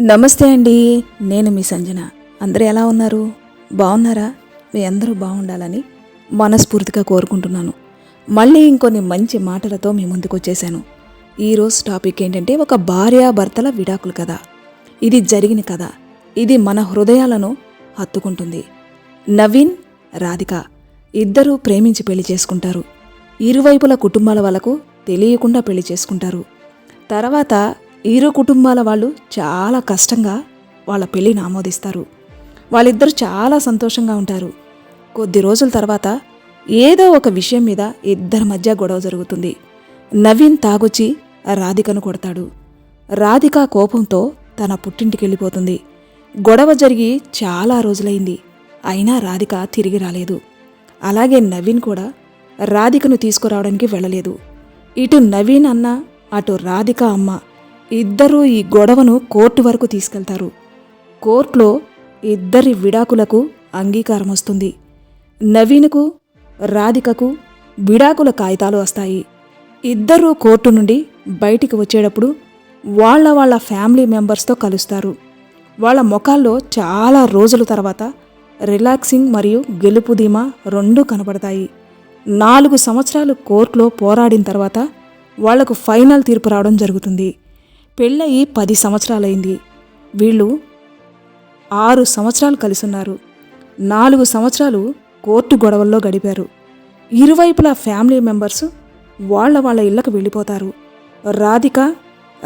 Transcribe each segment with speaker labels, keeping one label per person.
Speaker 1: నమస్తే అండి నేను మీ సంజన. అందరూ ఎలా ఉన్నారు? బాగున్నారా? మీ అందరూ బాగుండాలని మనస్ఫూర్తిగా కోరుకుంటున్నాను. మళ్ళీ ఇంకొన్ని మంచి మాటలతో మీ ముందుకు వచ్చేసాను ఈరోజు టాపిక్ ఏంటంటే ఒక భార్యాభర్తల విడాకులు కథ. ఇది జరిగిన కథ. ఇది మన హృదయాలను హత్తుకుంటుంది. నవీన్ రాధిక ఇద్దరూ ప్రేమించి పెళ్ళి చేసుకుంటారు. ఇరువైపుల కుటుంబాల వాళ్ళకు తెలియకుండా పెళ్ళి చేసుకుంటారు. తర్వాత హీరో కుటుంబాల వాళ్ళు చాలా కష్టంగా వాళ్ళ పెళ్ళిని ఆమోదిస్తారు. వాళ్ళిద్దరూ చాలా సంతోషంగా ఉంటారు. కొద్ది రోజుల తర్వాత ఏదో ఒక విషయం మీద ఇద్దరి మధ్య గొడవ జరుగుతుంది. నవీన్ తాగొచ్చి రాధికను కొడతాడు. రాధిక కోపంతో తన పుట్టింటికి వెళ్ళిపోతుంది. గొడవ జరిగి చాలా రోజులైంది. అయినా రాధిక తిరిగి రాలేదు. అలాగే నవీన్ కూడా రాధికను తీసుకురావడానికి వెళ్ళలేదు. ఇటు నవీన్ అన్న అటు రాధిక అమ్మ ఇద్దరూ ఈ గొడవను కోర్టు వరకు తీసుకెళ్తారు. కోర్టులో ఇద్దరి విడాకులకు అంగీకారం వస్తుంది. నవీన్కు రాధికకు విడాకుల కాగితాలు వస్తాయి. ఇద్దరూ కోర్టు నుండి బయటికి వచ్చేటప్పుడు వాళ్ళ వాళ్ళ ఫ్యామిలీ మెంబర్స్తో కలుస్తారు. వాళ్ళ ముఖాల్లో చాలా రోజుల తర్వాత రిలాక్సింగ్ మరియు గెలుపు ధీమా రెండూ కనపడతాయి నాలుగు సంవత్సరాలు కోర్టులో పోరాడిన తర్వాత వాళ్ళకు ఫైనల్ తీర్పు రావడం జరుగుతుంది. పెళ్ళయి పది సంవత్సరాలైంది. వీళ్ళు ఆరు సంవత్సరాలు కలిసున్నారు. నాలుగు సంవత్సరాలు కోర్టు గొడవల్లో గడిపారు. ఇరువైపులా ఫ్యామిలీ మెంబర్స్ వాళ్ళ వాళ్ళ ఇళ్ళకు వెళ్ళిపోతారు. రాధిక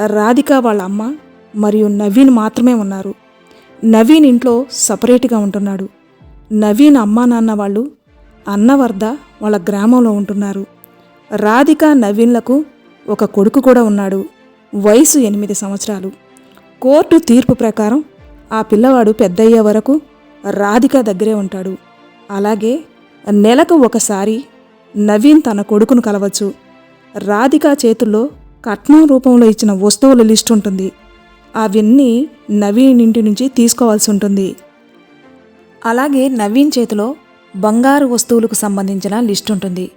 Speaker 1: రాధిక వాళ్ళ అమ్మ మరియు నవీన్ మాత్రమే ఉన్నారు. నవీన్ ఇంట్లో సపరేట్గా ఉంటున్నాడు. నవీన్ అమ్మా నాన్న వాళ్ళు అన్నవర్ధ వాళ్ళ గ్రామంలో ఉంటున్నారు. రాధిక నవీన్లకు ఒక కొడుకు కూడా ఉన్నాడు. వయసు ఎనిమిది సంవత్సరాలు. కోర్టు తీర్పు ప్రకారం ఆ పిల్లవాడు పెద్దయ్యే వరకు రాధిక దగ్గరే ఉంటాడు. అలాగే నెలకు ఒకసారి నవీన్ తన కొడుకును కలవచ్చు. రాధిక చేతుల్లో కట్నం రూపంలో ఇచ్చిన వస్తువుల లిస్ట్ ఉంటుంది. అవన్నీ నవీన్ ఇంటి నుంచి తీసుకోవాల్సి ఉంటుంది. అలాగే నవీన్ చేతిలో బంగారు వస్తువులకు సంబంధించిన లిస్ట్ ఉంటుంది.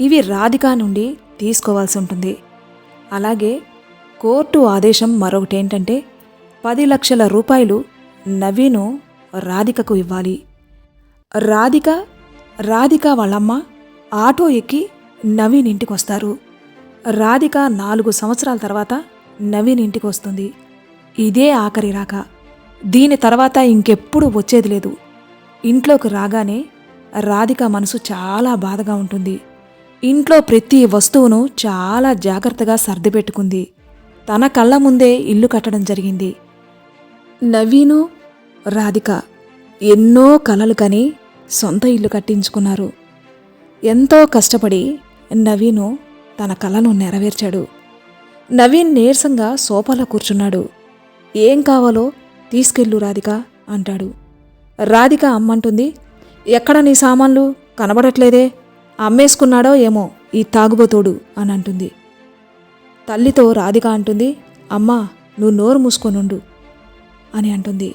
Speaker 1: ఇవి రాధిక నుండి తీసుకోవాల్సి ఉంటుంది. అలాగే కోర్టు ఆదేశం మరొకటి ఏంటంటే పది లక్షల రూపాయలు నవీను రాధికకు ఇవ్వాలి. రాధిక రాధిక వాళ్ళమ్మ ఆటో ఎక్కి నవీన్ ఇంటికి వస్తారు రాధిక నాలుగు సంవత్సరాల తర్వాత నవీన్ ఇంటికి వస్తుంది ఇదే ఆఖరి రాక. దీని తర్వాత ఇంకెప్పుడు వచ్చేది లేదు. ఇంట్లోకి రాగానే రాధిక మనసు చాలా బాధగా ఉంటుంది. ఇంట్లో ప్రతి వస్తువును చాలా జాగ్రత్తగా సర్దిపెట్టుకుంది. తన కళ్ళ ముందే ఇల్లు కట్టడం జరిగింది. నవీను రాధిక ఎన్నో కలలు కని సొంత ఇల్లు కట్టించుకున్నారు. ఎంతో కష్టపడి నవీను తన కలను నెరవేర్చాడు. నవీన్ నీరసంగా సోఫాలో కూర్చున్నాడు. ఏం కావాలో తీసుకెళ్ళు రాధిక అంటాడు. రాధిక అమ్మంటుంది ఎక్కడ నీ సామాన్లు? కనబడట్లేదే. అమ్మేసుకున్నాడో ఏమో ఈ తాగుబోతోడు అని అంటుంది. తల్లితో రాధిక అంటుంది అమ్మా నువ్వు నోరు మూసుకొనుండు అని అంటుంది.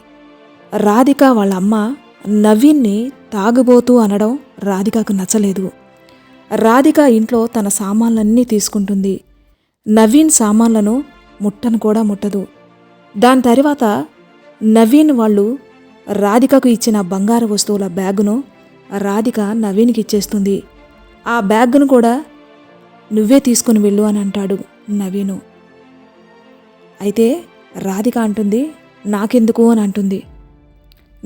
Speaker 1: రాధిక వాళ్ళ అమ్మ నవీన్ని తాగుబోతూ అనడం రాధికకు నచ్చలేదు. రాధిక ఇంట్లో తన సామాన్లన్నీ తీసుకుంటుంది. నవీన్ సామాన్లను ముట్టను కూడా ముట్టదు. దాని తర్వాత నవీన్ వాళ్ళు రాధికకు ఇచ్చిన బంగారు వస్తువుల బ్యాగును రాధిక నవీన్కి ఇచ్చేస్తుంది. ఆ బ్యాగ్ను కూడా నువ్వే తీసుకుని వెళ్ళు అని అంటాడు. నవీను అయితే రాధిక అంటుంది నాకెందుకు? అని అంటుంది.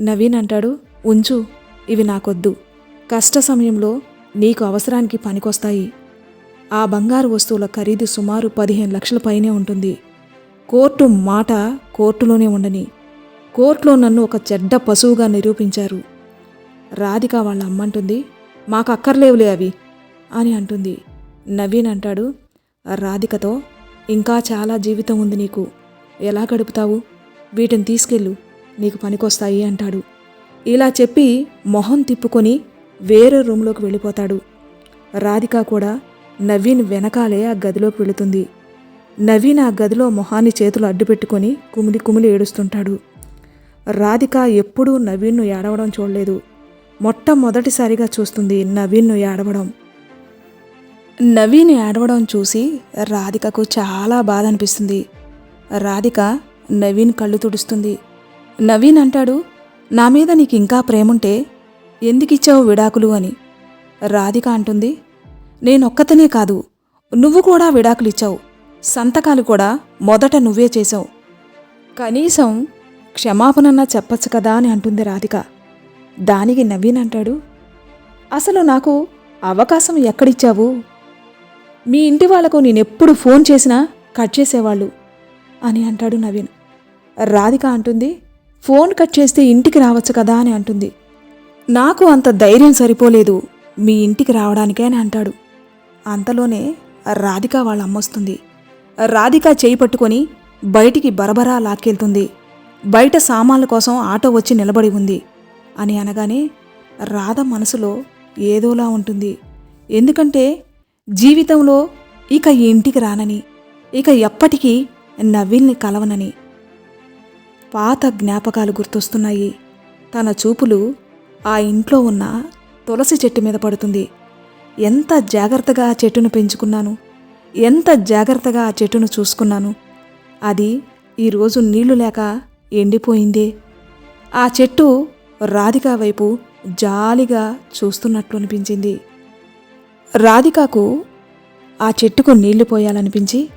Speaker 1: నవీన్ అంటాడు ఉంచు ఇవి నాకొద్దు. కష్ట సమయంలో నీకు అవసరానికి పనికొస్తాయి. ఆ బంగారు వస్తువుల ఖరీదు సుమారు పదిహేను లక్షల పైనే ఉంటుంది. కోర్టు మాట కోర్టులోనే ఉండని. కోర్టులో నన్ను ఒక చెడ్డ పశువుగా నిరూపించారు. రాధిక వాళ్ళ అమ్మంటుంది మాకు అక్కర్లేవులే అవి. అని అంటుంది. నవీన్ అంటాడు రాధికతో ఇంకా చాలా జీవితం ఉంది నీకు. ఎలా గడుపుతావు? వీటిని తీసుకెళ్ళు. నీకు పనికొస్తాయి అంటాడు. ఇలా చెప్పి మొహం తిప్పుకొని వేరే రూమ్లోకి వెళ్ళిపోతాడు. రాధిక కూడా నవీన్ వెనకాలే ఆ గదిలోకి వెళుతుంది. నవీన్ ఆ గదిలో మొహాన్ని చేతులు అడ్డుపెట్టుకొని కుమిలి కుమిలి ఏడుస్తుంటాడు. రాధిక ఎప్పుడూ నవీన్ను ఏడవడం చూడలేదు. మొట్టమొదటిసారిగా చూస్తుంది నవీన్ను ఏడవడం. నవీన్ ఏడవడం చూసి రాధికకు చాలా బాధ అనిపిస్తుంది. రాధిక నవీన్ కళ్ళు తుడుస్తుంది. నవీన్ అంటాడు నా మీద నీకు ఇంకా ప్రేముంటే ఎందుకిచ్చావు విడాకులు అని. రాధిక అంటుంది నేనొక్కతనే కాదు నువ్వు కూడా విడాకులిచ్చావు. సంతకాలు కూడా మొదట నువ్వే చేశావు. కనీసం క్షమాపణన్నా చెప్పచ్చు కదా అని అంటుంది రాధిక. దానికి నవీన్ అంటాడు అసలు నాకు అవకాశం ఎక్కడిచ్చావు? మీ ఇంటి వాళ్ళకు నేనెప్పుడు ఫోన్ చేసినా కట్ చేసేవాళ్ళు అని అంటాడు నవీన్. రాధిక అంటుంది ఫోన్ కట్ చేస్తే ఇంటికి రావచ్చు కదా అని అంటుంది. నాకు అంత ధైర్యం సరిపోలేదు మీ ఇంటికి రావడానికే అని అంటాడు. అంతలోనే రాధిక వాళ్ళ అమ్మొస్తుంది రాధిక చేయి పట్టుకొని బయటికి బరబరా లాక్కెళ్తుంది. బయట సామాన్ల కోసం ఆటో వచ్చి నిలబడి ఉంది అని అనగానే రాధ మనసులో ఏదోలా ఉంటుంది. ఎందుకంటే జీవితంలో ఇక ఈ ఇంటికి రానని ఇక ఎప్పటికీ నవీల్ని కలవనని పాత జ్ఞాపకాలు గుర్తొస్తున్నాయి. తన చూపులు ఆ ఇంట్లో ఉన్న తులసి చెట్టు మీద పడుతుంది. ఎంత జాగ్రత్తగా ఆ చెట్టును పెంచుకున్నాను ఎంత జాగ్రత్తగా ఆ చెట్టును చూసుకున్నాను. అది ఈరోజు నీళ్ళు లేక ఎండిపోయిందే. ఆ చెట్టు రాధిక వైపు జాలిగా చూస్తున్నట్లు అనిపించింది. రాధికాకు ఆ చెట్టుకు నీళ్ళు పోయాలనిపించి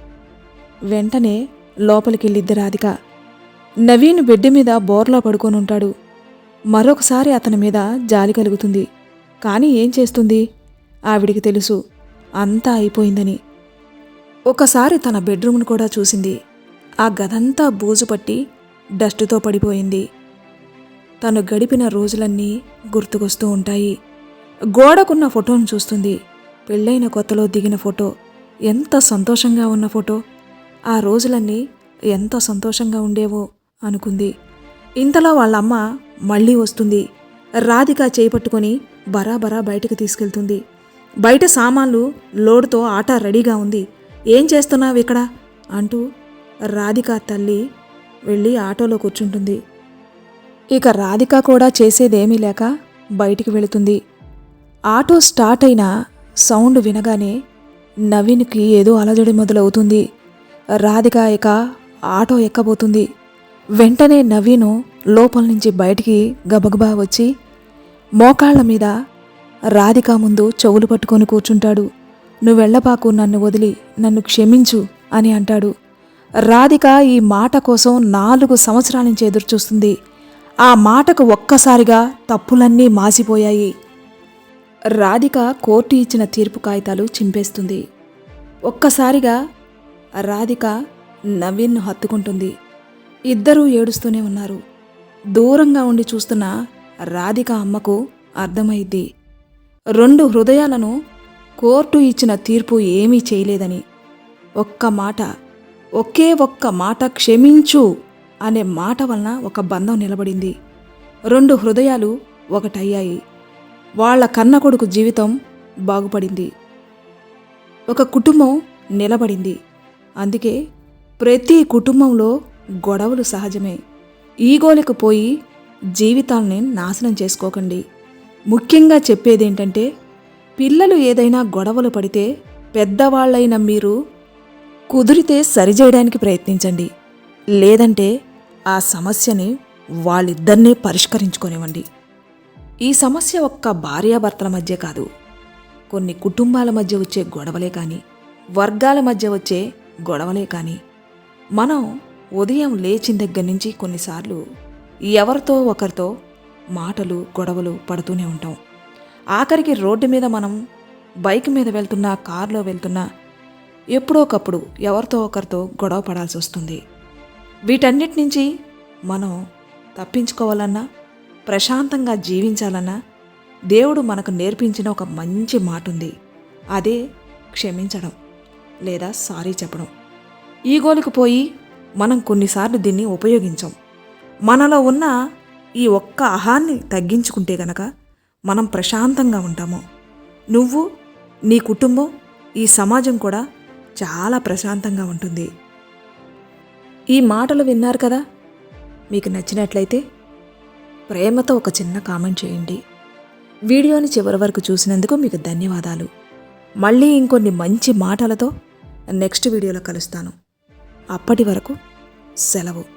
Speaker 1: వెంటనే లోపలికెళ్ళిద్ది రాధిక. నవీన్ బెడ్ మీద బోర్లా పడుకొని ఉంటాడు మరొకసారి అతని మీద జాలి కలుగుతుంది. కానీ ఏం చేస్తుంది? ఆవిడికి తెలుసు. అంతా అయిపోయిందని. ఒకసారి తన బెడ్రూమ్ను కూడా చూసింది. ఆ గదంతా బూజు పట్టి డస్టుతో పడిపోయింది. తను గడిపిన రోజులన్నీ గుర్తుకొస్తూ ఉంటాయి. గోడకున్న ఫోటోను చూస్తుంది. పెళ్ళైన కొత్తలో దిగిన ఫోటో. ఎంత సంతోషంగా ఉన్న ఫోటో. ఆ రోజులన్నీ ఎంత సంతోషంగా ఉండేవో అనుకుంది. ఇంతలో వాళ్ళమ్మ మళ్ళీ వస్తుంది. రాధిక చేపట్టుకొని బరాబరా బయటకు తీసుకెళ్తుంది. బయట సామాన్లు లోడ్తో ఆట రెడీగా ఉంది. ఏం చేస్తున్నావు ఇక్కడ? అంటూ రాధిక తల్లి వెళ్ళి ఆటోలో కూర్చుంటుంది. ఇక రాధిక కూడా చేసేదేమీ లేక బయటికి వెళుతుంది. ఆటో స్టార్ట్ అయిన సౌండ్ వినగానే నవీన్కి ఏదో అలజడి మొదలవుతుంది. రాధిక ఇక ఆటో ఎక్కబోతుంది. వెంటనే నవీను లోపల నుంచి బయటికి గబగబా వచ్చి మోకాళ్ళ మీద రాధిక ముందు చెవులు పట్టుకొని కూర్చుంటాడు. నువ్వెళ్ళబాకు నన్ను వదిలి నన్ను క్షమించు అని అంటాడు. రాధిక ఈ మాట కోసం నాలుగు సంవత్సరాల నుంచి ఎదురుచూస్తుంది. ఆ మాటకు ఒక్కసారిగా తప్పులన్నీ మాసిపోయాయి. రాధిక కోర్టు ఇచ్చిన తీర్పు కాగితాలు చింపేస్తుంది. ఒక్కసారిగా రాధిక నవీన్ను హత్తుకుంటుంది. ఇద్దరూ ఏడుస్తూనే ఉన్నారు. దూరంగా ఉండి చూస్తున్న రాధిక అమ్మకు అర్థమైద్ది. రెండు హృదయాలను కోర్టు ఇచ్చిన తీర్పు ఏమీ చేయలేదని. ఒక్క మాట ఒకే ఒక్క మాట క్షమించు అనే మాట వలన ఒక బంధం నిలబడింది. రెండు హృదయాలు ఒకటయ్యాయి. వాళ్ళ కన్న కొడుకు జీవితం బాగుపడింది. ఒక కుటుంబం నిలబడింది. అందుకే ప్రతి కుటుంబంలో గొడవలు సహజమే. ఈగోలకు పోయి జీవితాల్ని నాశనం చేసుకోకండి. ముఖ్యంగా చెప్పేదేంటంటే పిల్లలు ఏదైనా గొడవలు పడితే పెద్దవాళ్ళైన మీరు కుదిరితే సరిచేయడానికి ప్రయత్నించండి. లేదంటే ఆ సమస్యని వాళ్ళిద్దరినే పరిష్కరించుకొనివ్వండి. ఈ సమస్య ఒక్క భార్యాభర్తల మధ్య కాదు. కొన్ని కుటుంబాల మధ్య వచ్చే గొడవలే కానీ వర్గాల మధ్య వచ్చే గొడవలే కానీ మనం ఉదయం లేచిన దగ్గర నుంచి కొన్నిసార్లు ఎవరితో ఒకరితో మాటలు గొడవలు పడుతూనే ఉంటాం. ఆఖరికి రోడ్డు మీద మనం బైక్ మీద వెళ్తున్నా కారులో వెళ్తున్నా ఎప్పుడోకప్పుడు ఎవరితో ఒకరితో గొడవ పడాల్సి వస్తుంది. వీటన్నిటి నుంచి మనం తప్పించుకోవాలన్నా ప్రశాంతంగా జీవించాలన్నా దేవుడు మనకు నేర్పించిన ఒక మంచి మాట ఉంది అదే క్షమించడం లేదా సారీ చెప్పడం. ఈగోలకు పోయి మనం కొన్నిసార్లు దీన్ని ఉపయోగించం. మనలో ఉన్న ఈ ఒక్క అహాన్ని తగ్గించుకుంటే గనక మనం ప్రశాంతంగా ఉంటాము. నువ్వు నీ కుటుంబం ఈ సమాజం కూడా చాలా ప్రశాంతంగా ఉంటుంది. ఈ మాటలు విన్నారు కదా? మీకు నచ్చినట్లయితే ప్రేమతో ఒక చిన్న కామెంట్ చేయండి. వీడియోని చివరి వరకు చూసినందుకు మీకు ధన్యవాదాలు. మళ్ళీ ఇంకొన్ని మంచి మాటలతో నెక్స్ట్ వీడియోలో కలుస్తాను. అప్పటి వరకు సెలవు.